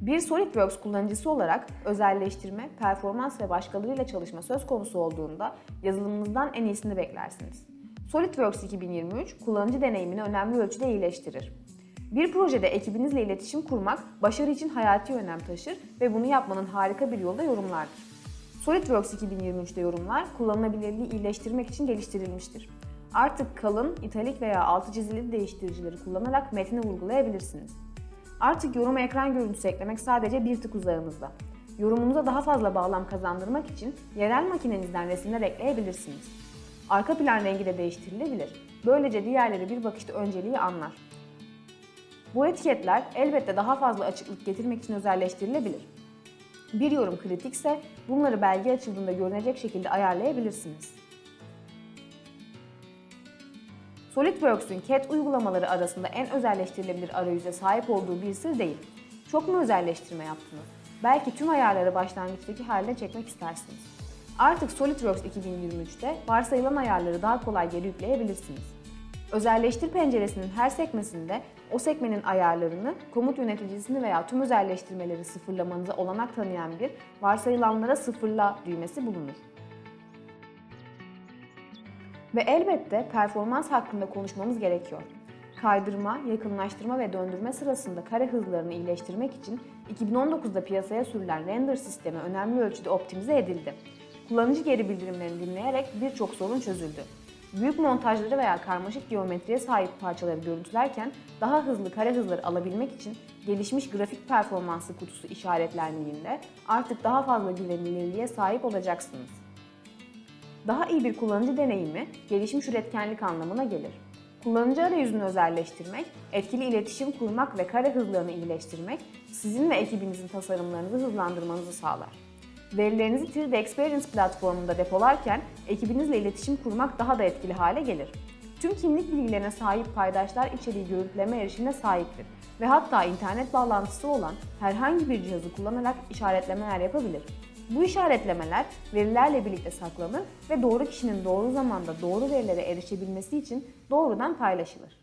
Bir SolidWorks kullanıcısı olarak özelleştirme, performans ve başkalarıyla çalışma söz konusu olduğunda yazılımınızdan en iyisini beklersiniz. SolidWorks 2023 kullanıcı deneyimini önemli ölçüde iyileştirir. Bir projede ekibinizle iletişim kurmak başarı için hayati önem taşır ve bunu yapmanın harika bir yolu da yorumlardır. SolidWorks 2023'te yorumlar kullanılabilirliği iyileştirmek için geliştirilmiştir. Artık kalın, italik veya altı çizili değiştiricileri kullanarak metni vurgulayabilirsiniz. Artık yoruma ekran görüntüsü eklemek sadece bir tık uzağınızda. Yorumunuza daha fazla bağlam kazandırmak için yerel makinenizden resimler ekleyebilirsiniz. Arka plan rengi de değiştirilebilir. Böylece diğerleri bir bakışta önceliği anlar. Bu etiketler elbette daha fazla açıklık getirmek için özelleştirilebilir. Bir yorum kritikse bunları belge açıldığında görünecek şekilde ayarlayabilirsiniz. SolidWorks'ün CAD uygulamaları arasında en özelleştirilebilir arayüze sahip olduğu bir sır değil. Çok mu özelleştirme yaptınız? Belki tüm ayarları başlangıçtaki haline çekmek istersiniz. Artık SolidWorks 2023'te varsayılan ayarları daha kolay geri yükleyebilirsiniz. Özelleştir penceresinin her sekmesinde o sekmenin ayarlarını, komut yöneticisini veya tüm özelleştirmeleri sıfırlamanıza olanak tanıyan bir varsayılanlara sıfırla düğmesi bulunur. Ve elbette performans hakkında konuşmamız gerekiyor. Kaydırma, yakınlaştırma ve döndürme sırasında kare hızlarını iyileştirmek için 2019'da piyasaya sürülen render sistemi önemli ölçüde optimize edildi. Kullanıcı geri bildirimlerini dinleyerek birçok sorun çözüldü. Büyük montajları veya karmaşık geometriye sahip parçaları görüntülerken daha hızlı kare hızları alabilmek için gelişmiş grafik performansı kutusu işaretlendiğinde artık daha fazla güvenilirliğe sahip olacaksınız. Daha iyi bir kullanıcı deneyimi gelişmiş üretkenlik anlamına gelir. Kullanıcı arayüzünü özelleştirmek, etkili iletişim kurmak ve kare hızlarını iyileştirmek sizin ve ekibinizin tasarımlarınızı hızlandırmanızı sağlar. Verilerinizi 3D Experience platformunda depolarken ekibinizle iletişim kurmak daha da etkili hale gelir. Tüm kimlik bilgilerine sahip paydaşlar içeriği görüntüleme erişimine sahiptir ve hatta internet bağlantısı olan herhangi bir cihazı kullanarak işaretlemeler yapabilir. Bu işaretlemeler verilerle birlikte saklanır ve doğru kişinin doğru zamanda doğru verilere erişebilmesi için doğrudan paylaşılır.